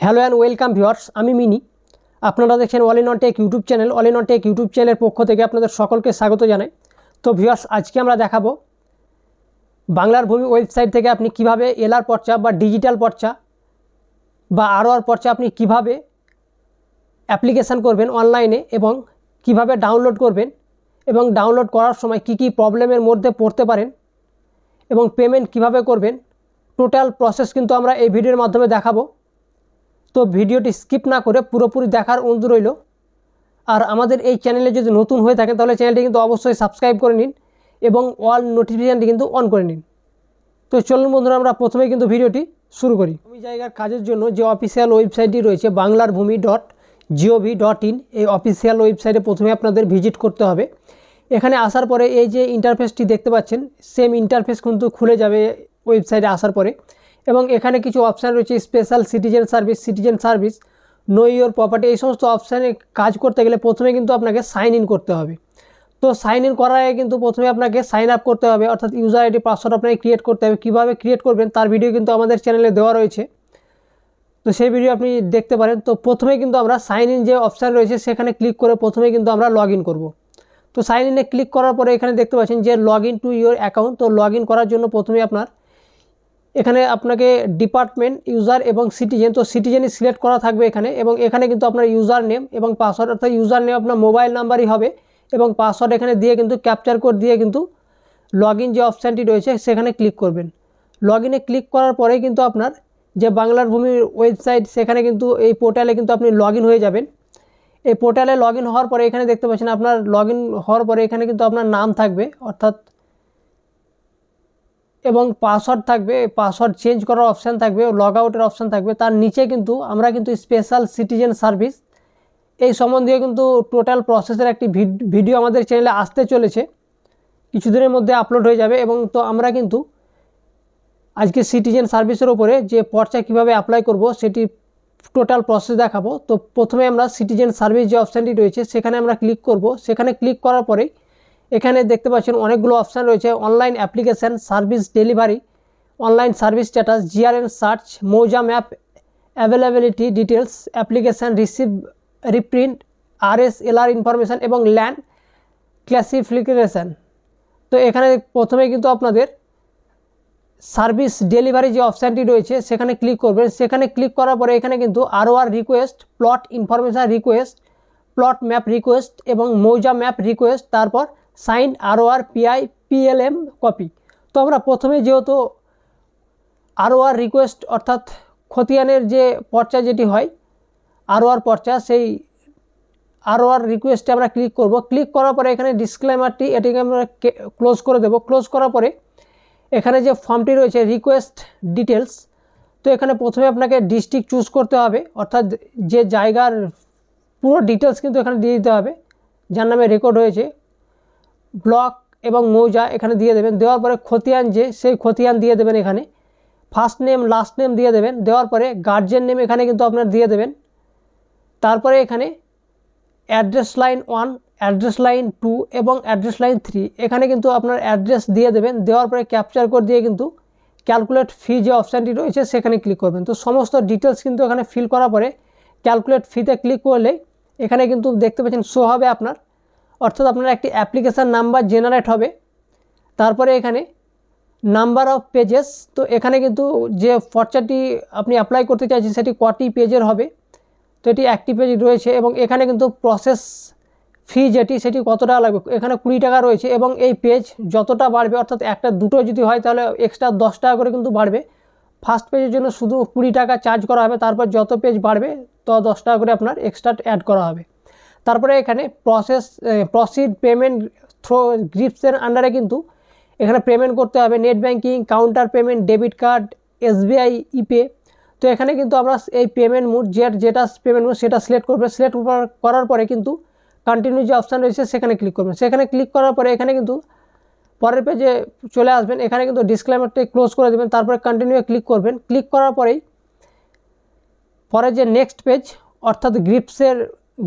Hello and welcome viewers, আমি mini. আপনারা দেখছেন all in tech YouTube channel. All in tech YouTube চ্যানেলের পক্ষ থেকে আপনাদের সকলকে স্বাগত জানাই। তো ভিউয়ার্স, আজকে আমরা দেখাবো বাংলার ভূমি ওয়েবসাইট থেকে আপনি কীভাবে এলআর পর্চা বা ডিজিটাল পর্চা বা আরও আর পর্চা আপনি কীভাবে অ্যাপ্লিকেশান করবেন অনলাইনে এবং কীভাবে ডাউনলোড করবেন এবং ডাউনলোড করার সময় কি কি প্রবলেমের মধ্যে পড়তে পারেন এবং পেমেন্ট কীভাবে করবেন টোটাল প্রসেস কিন্তু আমরা এই ভিডিওর মাধ্যমে দেখাবো। তো ভিডিওটি স্কিপ না করে পুরোপুরি দেখার অনুরোধ রইল। আর আমাদের এই চ্যানেলে যদি নতুন হয়ে থাকেন, তাহলে চ্যানেলটি কিন্তু অবশ্যই সাবস্ক্রাইব করে নিন এবং অল নোটিফিকেশানটি কিন্তু অন করে নিন। তো চলুন বন্ধুরা, আমরা প্রথমেই কিন্তু ভিডিওটি শুরু করি। ভূমি জায়গার কাজের জন্য যে অফিসিয়াল ওয়েবসাইটটি রয়েছে Banglar Bhumi dot GOV dot in এই অফিসিয়াল ওয়েবসাইটে প্রথমে আপনাদের ভিজিট করতে হবে। এখানে আসার পরে এই যে ইন্টারফেসটি দেখতে পাচ্ছেন সেম ইন্টারফেস কিন্তু খুলে যাবে ওয়েবসাইটে আসার পরে। এবং এখানে কিছু অপশান রয়েছে special citizen service citizen service know your property এই সমস্ত অপশানে কাজ করতে গেলে প্রথমে কিন্তু আপনাকে সাইন ইন করতে হবে। তো সাইন ইন করার আগে কিন্তু প্রথমে আপনাকে সাইন আপ করতে হবে, অর্থাৎ ইউজার আইডি পাসওয়ার্ড আপনাকে ক্রিয়েট করতে হবে। কীভাবে ক্রিয়েট করবেন তার ভিডিও কিন্তু আমাদের চ্যানেলে দেওয়া রয়েছে। তো সেই ভিডিও আপনি দেখতে পারেন। তো প্রথমে কিন্তু আমরা সাইন ইন যে অপশান রয়েছে, সেখানে ক্লিক করে প্রথমে কিন্তু আমরা লগ ইন করব। তো সাইন ইনে ক্লিক করার পরে এখানে দেখতে পাচ্ছেন যে log in to your account তো লগ ইন করার জন্য প্রথমে আপনার এখানে আপনাকে ডিপার্টমেন্ট ইউজার এবং সিটিজেন তো সিটিজেনই সিলেক্ট করা থাকবে এখানে এবং এখানে কিন্তু আপনার ইউজার নেম এবং পাসওয়ার্ড অর্থাৎ ইউজার নেম আপনার মোবাইল নাম্বারই হবে এবং পাসওয়ার্ড এখানে দিয়ে কিন্তু ক্যাপচার কোড দিয়ে কিন্তু লগ যে অপশানটি রয়েছে সেখানে ক্লিক করবেন। লগ ক্লিক করার পরে কিন্তু আপনার যে বাংলার ভূমির ওয়েবসাইট সেখানে কিন্তু এই পোর্টালে কিন্তু আপনি লগ হয়ে যাবেন। এই পোর্টালে লগ হওয়ার পরে এখানে দেখতে পাচ্ছেন আপনার লগ হওয়ার পরে এখানে কিন্তু আপনার নাম থাকবে, অর্থাৎ এবং পাসওয়ার্ড থাকবে পাসওয়ার্ড চেঞ্জ করার অপশান থাকবে লগ আউটের অপশান থাকবে। তার নিচে কিন্তু আমরা কিন্তু স্পেশাল সিটিজেন সার্ভিস এই সম্বন্ধীয় কিন্তু টোটাল প্রসেসের একটি ভিডিও আমাদের চ্যানেলে আসতে চলেছে। কিছুদিনের মধ্যে আপলোড হয়ে যাবে এবং তো আমরা কিন্তু আজকে সিটিজেন সার্ভিসের ওপরে যে পর্চা কীভাবে অ্যাপ্লাই করব সেটি টোটাল প্রসেস দেখাবো। তো প্রথমে আমরা সিটিজেন সার্ভিস যে অপশানটি রয়েছে, সেখানে আমরা ক্লিক করব। সেখানে ক্লিক করার পরেই এখানে দেখতে পাচ্ছেন অনেকগুলো অপশান রয়েছে। Online application service delivery online service status GRN search mouza map availability details application receive reprint RS LR information এবং ল্যান্ড ক্লাসিফিকেশান তো এখানে প্রথমে কিন্তু আপনাদের সার্ভিস ডেলিভারি যে অপশানটি রয়েছে, সেখানে ক্লিক করবেন। সেখানে ক্লিক করার পরে এখানে কিন্তু আরও আর request plot information request plot map request এবং মৌজা ম্যাপ রিকোয়েস্ট তারপর সাইন আরও আর পিআই পিএলএম কপি। তো আমরা প্রথমে যেহেতু আরও আর রিকোয়েস্ট অর্থাৎ খতিয়ানের যে পর্চা যেটি হয় আরও আর পর্চা, সেই আরও আর রিকোয়েস্টে আমরা ক্লিক করব। ক্লিক করার পরে এখানে ডিসক্লেমারটি, এটিকে আমরা ক্লোজ করে দেব। ক্লোজ করার পরে এখানে যে ফর্মটি রয়েছে, রিকোয়েস্ট ডিটেলস তো এখানে প্রথমে আপনাকে ডিস্ট্রিক্ট চুজ করতে হবে। অর্থাৎ যে জায়গার পুরো ডিটেলস কিন্তু এখানে দিয়ে দিতে হবে। যার নামে রেকর্ড হয়েছে। ব্লক এবং মৌজা এখানে দিয়ে দেবেন। দেওয়ার পরে খতিয়ান যে, সেই খতিয়ান দিয়ে দেবেন এখানে। ফার্স্ট নেম লাস্ট নেম দিয়ে দেবেন। দেওয়ার পরে গার্জেন নেম এখানে কিন্তু আপনার দিয়ে দেবেন। তারপরে এখানে address line one address line two এবং অ্যাড্রেস লাইন থ্রি এখানে কিন্তু আপনার অ্যাড্রেস দিয়ে দেবেন। দেওয়ার পরে ক্যাপচার কোড দিয়ে কিন্তু ক্যালকুলেট ফি যে অপশানটি রয়েছে, সেখানে ক্লিক করবেন। তো সমস্ত ডিটেলস কিন্তু এখানে ফিল করার পরে ক্যালকুলেট ফিতে ক্লিক করলে এখানে কিন্তু দেখতে পাচ্ছেন শো হবে আপনার। অর্থাৎ আপনার একটি অ্যাপ্লিকেশান নাম্বার জেনারেট হবে। তারপরে এখানে নাম্বার অফ পেজেস তো এখানে কিন্তু যে ফর্চাটি আপনি অ্যাপ্লাই করতে চাইছেন সেটি কটি পেজের হবে, তো এটি একটি পেজ রয়েছে এবং এখানে কিন্তু প্রসেস ফি যেটি সেটি কত টাকা লাগবে, এখানে কুড়ি টাকা রয়েছে এবং এই পেজ যতটা বাড়বে, অর্থাৎ একটা দুটো যদি হয় তাহলে এক্সট্রা দশ টাকা করে কিন্তু বাড়বে। ফার্স্ট পেজের জন্য শুধু কুড়ি টাকা চার্জ করা হবে, তারপর যত পেজ বাড়বে, তো দশ টাকা করে আপনার এক্সট্রা অ্যাড করা হবে। তারপরে এখানে প্রসেস প্রসিড পেমেন্ট থ্রো গ্রিপসের আন্ডারে কিন্তু এখানে পেমেন্ট করতে হবে net banking counter payment debit card SBI ePay তো এখানে কিন্তু আমরা এই পেমেন্ট মুড যে যেটা পেমেন্ট মুড সেটা সিলেক্ট করবে। সিলেক্ট করার পরে কিন্তু কন্টিনিউ যে অপশান রয়েছে সেখানে ক্লিক করবেন সেখানে ক্লিক করার পরে এখানে কিন্তু পরের পেজে চলে আসবেন। এখানে কিন্তু ডিসক্লেমারটি ক্লোজ করে দেবেন। তারপরে কন্টিনিউ ক্লিক করবেন। ক্লিক করার পরেই পরে যে নেক্সট পেজ অর্থাৎ গ্রিপসের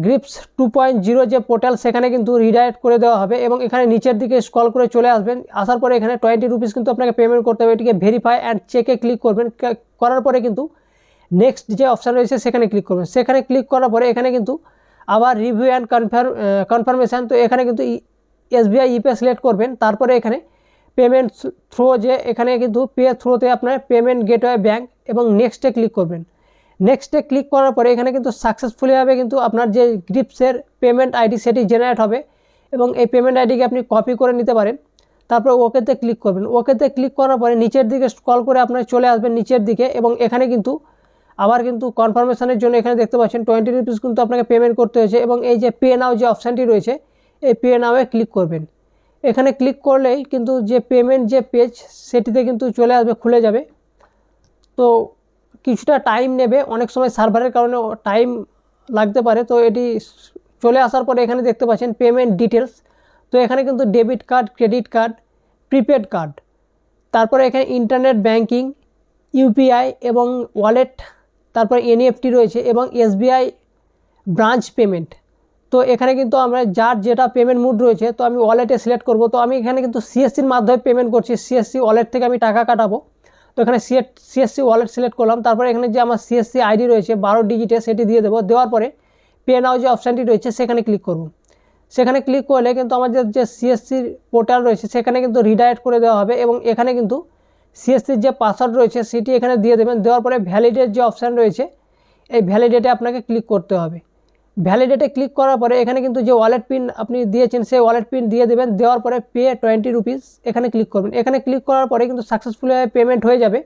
গ্রিপস টু পয়েন্ট জিরো যে পোর্টাল সেখানে কিন্তু রিডাইরেক্ট করে দেওয়া হবে এবং এখানে নিচের দিকে স্কল করে চলে আসবেন। আসার পরে এখানে টোয়েন্টি রুপিস কিন্তু আপনাকে পেমেন্ট করতে হবে। এটিকে ভেরিফাই অ্যান্ড চেকে ক্লিক করবেন। করার পরে কিন্তু নেক্সট যে অপশান রয়েছে, সেখানে ক্লিক করবেন। সেখানে ক্লিক করার পরে এখানে কিন্তু আবার রিভিউ অ্যান্ড কনফার্ম কনফার্মেশান তো এখানে কিন্তু এসবিআই ইপে সিলেক্ট করবেন। তারপরে এখানে পেমেন্ট থ্রো যে এখানে কিন্তু পে থ্রোতে আপনার পেমেন্ট গেটওয়ে ব্যাঙ্ক এবং নেক্সটে ক্লিক করবেন। নেক্সটে ক্লিক করার পরে এখানে কিন্তু সাকসেসফুলিভাবে কিন্তু আপনার যে গ্রিপসের পেমেন্ট আইডি সেটি জেনারেট হবে এবং এই পেমেন্ট আইডিকে আপনি কপি করে নিতে পারেন। তারপর ওকেতে ক্লিক করবেন। ওকেতে ক্লিক করার পরে নিচের দিকে স্ক্রল করে আপনার চলে আসবেন নিচের দিকে এবং এখানে কিন্তু আবার কিন্তু কনফার্মেশনের জন্য এখানে দেখতে পাচ্ছেন টোয়েন্টি রুপিস কিন্তু আপনাকে পেমেন্ট করতে হয়েছে এবং এই যে পে নাও যে অপশানটি রয়েছে, এই পে নাওয়ে ক্লিক করবেন। এখানে ক্লিক করলেই কিন্তু যে পেমেন্ট যে পেজ সেটিতে কিন্তু চলে আসবে, খুলে যাবে। তো কিছুটা টাইম নেবে। অনেক সময় সার্ভারের কারণে টাইম লাগতে পারে। তো এটি চলে আসার পরে এখানে দেখতে পাচ্ছেন পেমেন্ট ডিটেলস তো এখানে কিন্তু debit card credit card prepaid card তারপরে এখানে ইন্টারনেট ব্যাঙ্কিং ইউপিআই এবং ওয়ালেট তারপর এনইএফটি রয়েছে এবং এসবিআই ব্রাঞ্চ পেমেন্ট তো এখানে কিন্তু আমরা যার যেটা পেমেন্ট মুড রয়েছে, তো আমি ওয়ালেটে সিলেক্ট করব। তো আমি এখানে কিন্তু সিএসসির মাধ্যমে পেমেন্ট করছি। সিএসসি ওয়ালেট থেকে আমি টাকা কাটাবো। তো এখানে সিএসসি ওয়ালেট সিলেক্ট করলাম, তারপরে এখানে যে আমার সিএসসি আইডি রয়েছে, বারো ডিজিটে সেটি দিয়ে দেবো। দেওয়ার পরে পে নাও যে অপশানটি রয়েছে, সেখানে ক্লিক করব। সেখানে ক্লিক করলে কিন্তু আমাদের যে সিএসসির পোর্টাল রয়েছে, সেখানে কিন্তু রিডাইরেক্ট করে দেওয়া হবে এবং এখানে কিন্তু সিএসসির যে পাসওয়ার্ড রয়েছে, সেটি এখানে দিয়ে দেবেন। দেওয়ার পরে ভ্যালিডেট যে অপশান রয়েছে, এই ভ্যালিডেটে আপনাকে ক্লিক করতে হবে। ভ্যালিডেটে ক্লিক করার পরে এখানে কিন্তু যে ওয়ালেট পিন আপনি দিয়েছেন, সেই ওয়ালেট পিন দিয়ে দেবেন। দেওয়ার পরে পে টোয়েন্টি রুপিস এখানে ক্লিক করবেন। এখানে ক্লিক করার পরে কিন্তু সাকসেসফুলিভাবে পেমেন্ট হয়ে যাবে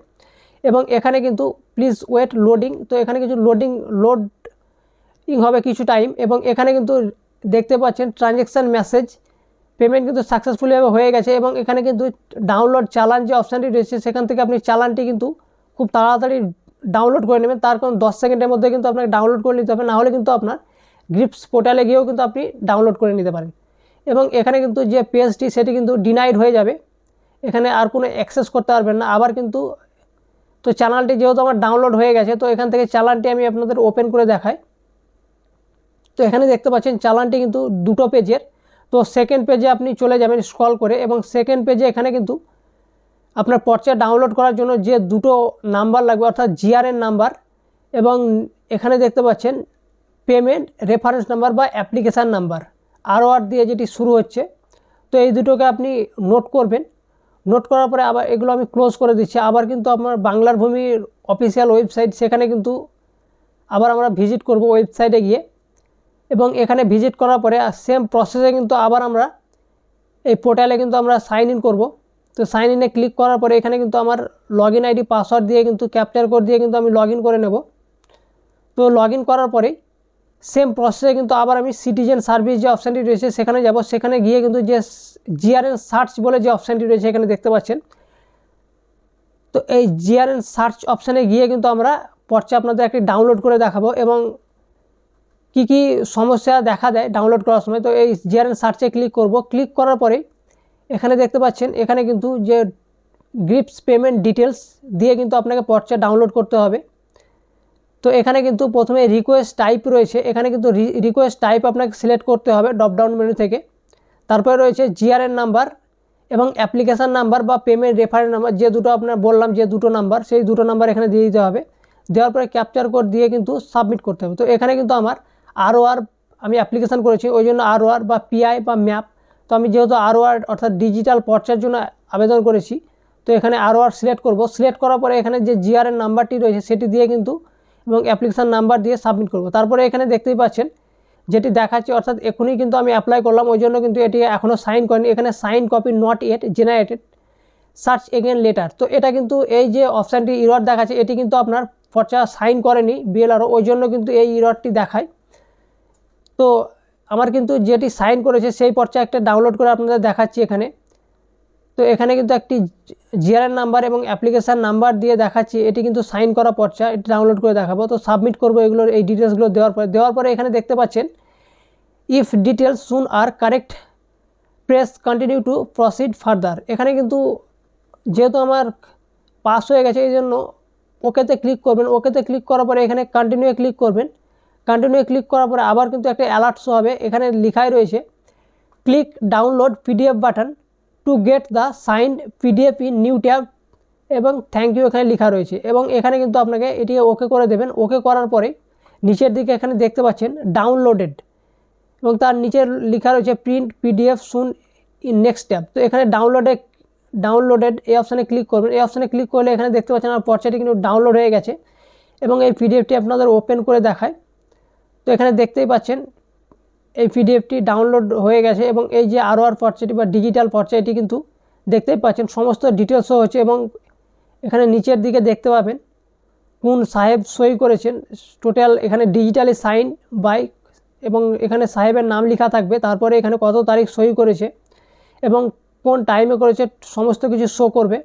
এবং এখানে কিন্তু প্লিজ ওয়েট লোডিং তো এখানে কিছু লোডিং লোডিং হবে কিছু টাইম এবং এখানে কিন্তু দেখতে পাচ্ছেন ট্রানজ্যাকশান মেসেজ পেমেন্ট কিন্তু সাকসেসফুলিভাবে হয়ে গেছে এবং এখানে কিন্তু ডাউনলোড চালান যে অপশানটি রয়েছে, সেখান থেকে আপনি চালানটি কিন্তু খুব তাড়াতাড়ি ডাউনলোড করে নেবেন। তার কারণ দশ সেকেন্ডের মধ্যে কিন্তু আপনাকে ডাউনলোড করে নিতে হবে। নাহলে কিন্তু আপনার গ্রিপস পোর্টালে গিয়েও কিন্তু আপনি ডাউনলোড করে নিতে পারেন। এবং এখানে কিন্তু যে পেজটি সেটি কিন্তু ডিনাইড হয়ে যাবে। এখানে আর কোনো অ্যাক্সেস করতে পারবেন না। আবার কিন্তু তো চ্যানেলটি যেহেতু আমার ডাউনলোড হয়ে গেছে, তো এখান থেকে চালানটি আমি আপনাদের ওপেন করে দেখাই। তো এখানে দেখতে পাচ্ছেন চালানটি কিন্তু দুটো পেজের। তো সেকেন্ড পেজে আপনি চলে যাবেন স্ক্রল করে এবং সেকেন্ড পেজে এখানে কিন্তু আপনার পর্চা ডাউনলোড করার জন্য যে দুটো নাম্বার লাগবে, অর্থাৎ জিআরএন নাম্বার এবং এখানে দেখতে পাচ্ছেন পেমেন্ট রেফারেন্স নাম্বার বা অ্যাপ্লিকেশান নাম্বার আরও আর দিয়ে যেটি শুরু হচ্ছে, তো এই দুটোকে আপনি নোট করবেন। নোট করার পরে আবার এগুলো আমি ক্লোজ করে দিচ্ছি। আবার কিন্তু আমার বাংলার ভূমির অফিসিয়াল ওয়েবসাইট সেখানে কিন্তু আবার আমরা ভিজিট করব ওয়েবসাইটে গিয়ে। এবং এখানে ভিজিট করার পরে সেম প্রসেসে কিন্তু আবার আমরা এই পোর্টালে কিন্তু আমরা সাইন ইন করব। তো সাইন ইনে ক্লিক করার পরে এখানে কিন্তু আমার লগ আইডি পাসওয়ার্ড দিয়ে কিন্তু ক্যাপচার কোড দিয়ে কিন্তু আমি লগ করে নেব। তো লগ করার পরেই সেম প্রসেসে কিন্তু আবার আমি সিটিজেন সার্ভিস যে অপশানটি রয়েছে সেখানে যাব। সেখানে গিয়ে কিন্তু যে জিআরএন সার্চ বলে যে অপশানটি রয়েছে এখানে দেখতে পাচ্ছেন। তো এই জিআরএন সার্চ অপশানে গিয়ে কিন্তু আমরা পর্চা আপনাদের একটি ডাউনলোড করে দেখাবো এবং কি কি সমস্যা দেখা দেয় ডাউনলোড করার সময়। তো এই জিআরএন সার্চে ক্লিক করব। ক্লিক করার পরে এখানে দেখতে পাচ্ছেন, এখানে কিন্তু যে গ্রিপস পেমেন্ট ডিটেলস দিয়ে কিন্তু আপনাকে পর্চা ডাউনলোড করতে হবে। তো এখানে কিন্তু প্রথমে রিকোয়েস্ট টাইপ রয়েছে। এখানে কিন্তু রিকোয়েস্ট টাইপ আপনাকে সিলেক্ট করতে হবে ড্রপডাউন মেনু থেকে। তারপরে রয়েছে জিআরএন নাম্বার এবং অ্যাপ্লিকেশান নাম্বার বা পেমেন্ট রেফারেন্স নাম্বার যে দুটো আপনার বললাম যে দুটো নাম্বার সেই দুটো নাম্বার এখানে দিয়ে দিতে হবে। দেওয়ার পরে ক্যাপচার কোড দিয়ে কিন্তু সাবমিট করতে হবে। তো এখানে কিন্তু আমার আরও আর আমি অ্যাপ্লিকেশান করেছি, ওই জন্য আরও আর বা পিআই বা ম্যাপ তো আমি যেহেতু আরও আর অর্থাৎ ডিজিটাল পর্চার জন্য আবেদন করেছি, তো এখানে আরও আর সিলেক্ট করব। সিলেক্ট করার পরে এখানে যে জিআরএন নাম্বারটি রয়েছে, সেটি দিয়ে কিন্তু এবং অ্যাপ্লিকেশান নাম্বার দিয়ে সাবমিট করব। তারপরে এখানে দেখতেই পাচ্ছেন, যেটি দেখাচ্ছে অর্থাৎ এখনই কিন্তু আমি অ্যাপ্লাই করলাম, ওই জন্য কিন্তু এটি এখনও সাইন করেনি। এখানে sign copy not yet generated search again later তো এটা কিন্তু এই যে অপশানটি ইরর দেখাচ্ছে, এটি কিন্তু আপনার পর্চা সাইন করেনি বিএলআরও ওই জন্য কিন্তু এই ইররটি দেখায়। তো আমার কিন্তু যেটি সাইন করেছে, সেই পর্চা একটা ডাউনলোড করে আপনাদের দেখাচ্ছি এখানে। তো এখানে কিন্তু একটি জিআরএন নাম্বার এবং অ্যাপ্লিকেশান নাম্বার দিয়ে দেখাচ্ছি। এটি কিন্তু সাইন করা পর্চা, এটি ডাউনলোড করে দেখাবো। তো সাবমিট করব এগুলোর, এই ডিটেলসগুলো দেওয়ার পরে দেওয়ার পরে এখানে দেখতে পাচ্ছেন if details shown are correct press continue to proceed further এখানে কিন্তু যেহেতু আমার পাস হয়ে গেছে, এই জন্য ওকেতে ক্লিক করবেন। ওকেতে ক্লিক করার পরে এখানে কন্টিনিউয়ে ক্লিক করবেন। কন্টিনিউয়ে ক্লিক করার পরে আবার কিন্তু একটা অ্যালার্ট শো হবে। এখানে লিখাই রয়েছে click download PDF button to get the signed PDF in new tab এবং থ্যাংক ইউ এখানে লেখা রয়েছে এবং এখানে কিন্তু আপনাকে এটিকে ওকে করে দেবেন। ওকে করার পরে নিচের দিকে এখানে দেখতে পাচ্ছেন ডাউনলোডেড এবং তার নিচে লেখা রয়েছে print PDF shown in next tab তো এখানে ডাউনলোডে ডাউনলোডেড এই অপশানে ক্লিক করবেন। এই অপশানে ক্লিক করলে এখানে দেখতে পাচ্ছেন আমার পর্চাটি কিন্তু ডাউনলোড হয়ে গেছে এবং এই পিডিএফটি আপনাদের ওপেন করে দেখায়। তো এখানে দেখতেই পাচ্ছেন এই পিডিএফটি ডাউনলোড হয়ে গেছে এবং এই যে আরও আর পর্চাটি বা ডিজিটাল পর্চা এটি কিন্তু দেখতেই পাচ্ছেন, সমস্ত ডিটেলসও হচ্ছে এবং এখানে নিচের দিকে দেখতে পাবেন কোন সাহেব সই করেছেন। টোটাল এখানে ডিজিটালি সাইন বাই এবং এখানে সাহেবের নাম লেখা থাকবে, তারপরে এখানে কত তারিখ সই করেছে এবং কোন টাইমে করেছে, সমস্ত কিছু শো করবে।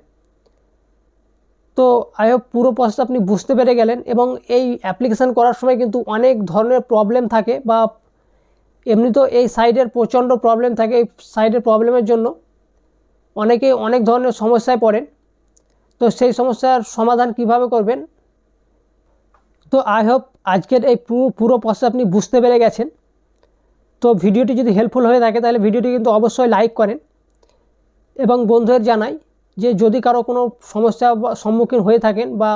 তো আই হোপ পুরো প্রসেস আপনি বুঝতে পেরে গেলেন এবং এই অ্যাপ্লিকেশান করার সময় কিন্তু অনেক ধরনের প্রবলেম থাকে বা এমনি তো এই সাইডের প্রচণ্ড প্রবলেম থাকে, এই সাইডের প্রবলেমের জন্য অনেকে অনেক ধরনের সমস্যায় পড়েন। তো সেই সমস্যার সমাধান কীভাবে করবেন? তো আই হোপ আজকের এই পুরো পুরো প্রসেস আপনি বুঝতে পেরে গেছেন। তো ভিডিওটি যদি হেল্পফুল হয়ে থাকে, তাহলে ভিডিওটি কিন্তু অবশ্যই লাইক করেন এবং বন্ধুদের জানাই যে যদি কারও কোনো সমস্যা সম্মুখীন হয়ে থাকেন বা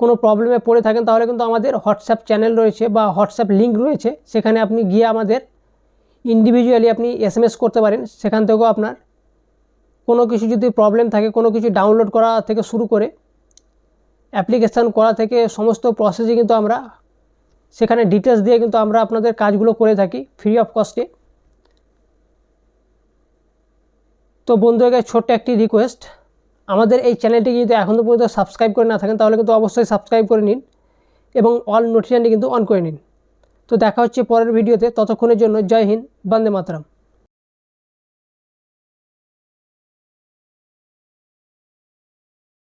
কোনো প্রবলেমে পড়ে থাকেন, তাহলে কিন্তু আমাদের হোয়াটসঅ্যাপ চ্যানেল রয়েছে বা হোয়াটসঅ্যাপ লিঙ্ক রয়েছে। সেখানে আপনি গিয়ে আমাদের ইন্ডিভিজুয়ালি আপনি এস করতে পারেন। সেখান থেকেও আপনার কোনো কিছু যদি প্রবলেম থাকে, কোনো কিছু ডাউনলোড করা থেকে শুরু করে অ্যাপ্লিকেশান করা থেকে সমস্ত প্রসেসই কিন্তু আমরা সেখানে ডিটেলস দিয়ে কিন্তু আমরা আপনাদের কাজগুলো করে থাকি ফ্রি অফ কস্টে তো বন্ধুদের ছোট্ট একটি রিকোয়েস্ট আমাদের এই চ্যানেলটি যদি এখনও পর্যন্ত সাবস্ক্রাইব করে না থাকেন, তাহলে কিন্তু অবশ্যই সাবস্ক্রাইব করে নিন এবং অল নোটিফিকেশানটি কিন্তু অন করে নিন। তো দেখা হচ্ছে পরের ভিডিওতে ততক্ষণের জন্য জয় হিন্দ, বন্দে মাতরম।